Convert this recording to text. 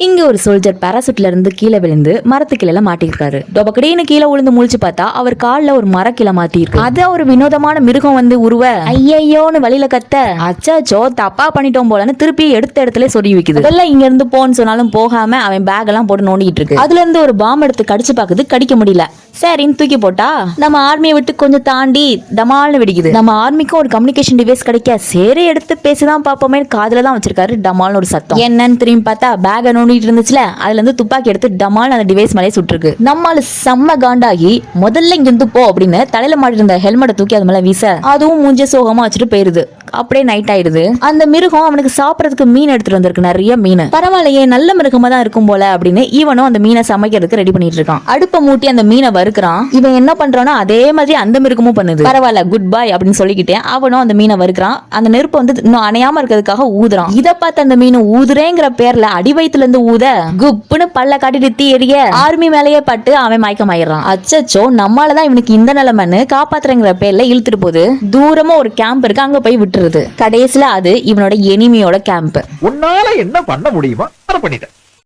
இங்க ஒரு சோல்ஜர் பேராசூட்ல இருந்து கீழே விழுந்து மரத்து கீழே மாட்டிருக்காரு டொபக்கடின்னு கீழே விழுந்து முழிச்சு பார்த்தா அவர் கால்ல ஒரு மரக்கிளை மாட்டியிருக்கு. அது ஒரு வினோதமான மிருகம் வந்து உருவ. ஐயையோன்னு வழியில கத்த. அச்சாச்சோ தப்பா பண்ணிட்டோம் போலன்னு திருப்பி எடுத்த இடத்துல சொல்லி வைக்குது. அதெல்லாம் இங்க இருந்து போன்னு சொன்னாலும் போகாம அவன் பேக் எல்லாம் போட்டு நோண்டிட்டு இருக்கு. அதுல இருந்து ஒரு பாம் எடுத்து கடிச்சு பாக்குது கடிக்க முடியல. சரின்னு தூக்கி போட்டா? நம்ம ஆர்மியை விட்டு கொஞ்சம் தாண்டி டமால்னு வெடிக்குது. நம்ம ஆர்மிக்கும் ஒரு கம்யூனிகேஷன் டிவைஸ் கிடைக்க சரி எடுத்து பேசிதான் பாப்போமே காதுல தான் வச்சிருக்காரு டமால்னு ஒரு சத்தம். என்னன்னு திரும்பி பார்த்தா பேக நோண்டிட்டு இருந்துச்சுல அதுல இருந்து துப்பாக்கி எடுத்து டமால் அந்த டிவைஸ் மேலே சுட்டிருக்கு. நம்மால செம்ம காண்டாகி முதல்ல இங்க இருந்து போ அப்படின்னு தலையில மாட்டி இருந்த ஹெல்மெட்டை தூக்கி அது மேல வீச அதுவும் மூஞ்ச சோகமா வச்சுட்டு போயிருது. அப்படியே நைட் ஆயிடுது. அந்த மிருகம் அவனுக்கு சாப்பிடறதுக்கு மீன் எடுத்துட்டு வந்திருக்கு நிறைய மீன். பரவாயில்லையே நல்ல மிருகமா தான் இருக்கும் போல அப்படின்னு இவனும் அந்த மீனை சமைக்கிறதுக்கு ரெடி பண்ணிட்டு இருக்கான். அடுப்பை மூட்டி அந்த மீனை வறுக்கிறான் இவன் என்ன பண்றானோ அதே மாதிரி அந்த மிருகமும் பண்ணுது. பரவாயில்ல குட் பை அப்படின்னு சொல்லிக்கிட்டே அவனும் அந்த மீனை வறுக்கிறான் அந்த நெருப்பு வந்து இன்னும் அணையாம இருக்கிறதுக்காக ஊதுறான். இத பார்த்து அந்த மீன் ஊதுறேங்கிற பேர்ல அடி வயித்துல இருந்து ஊத குப்புன்னு பல்ல காட்டிட்டு தீ எரிய ஆர்மி மேலேயே பட்டு அவன் மயக்கமாயிடுறான் அச்சச்சோ நம்மளாலதான் இவனுக்கு இந்த நிலைமைன்னு காப்பாத்துறங்கிற பேர்ல இழுத்துட்டு போகுது. தூரமா ஒரு கேம்ப் இருக்கு அங்க போய் விட்டுருது. கடைசியில அது இவனோட எனிமியோட கேம்ப் உன்னால என்ன பண்ண முடியுமோ பண்ணிட்டேன்.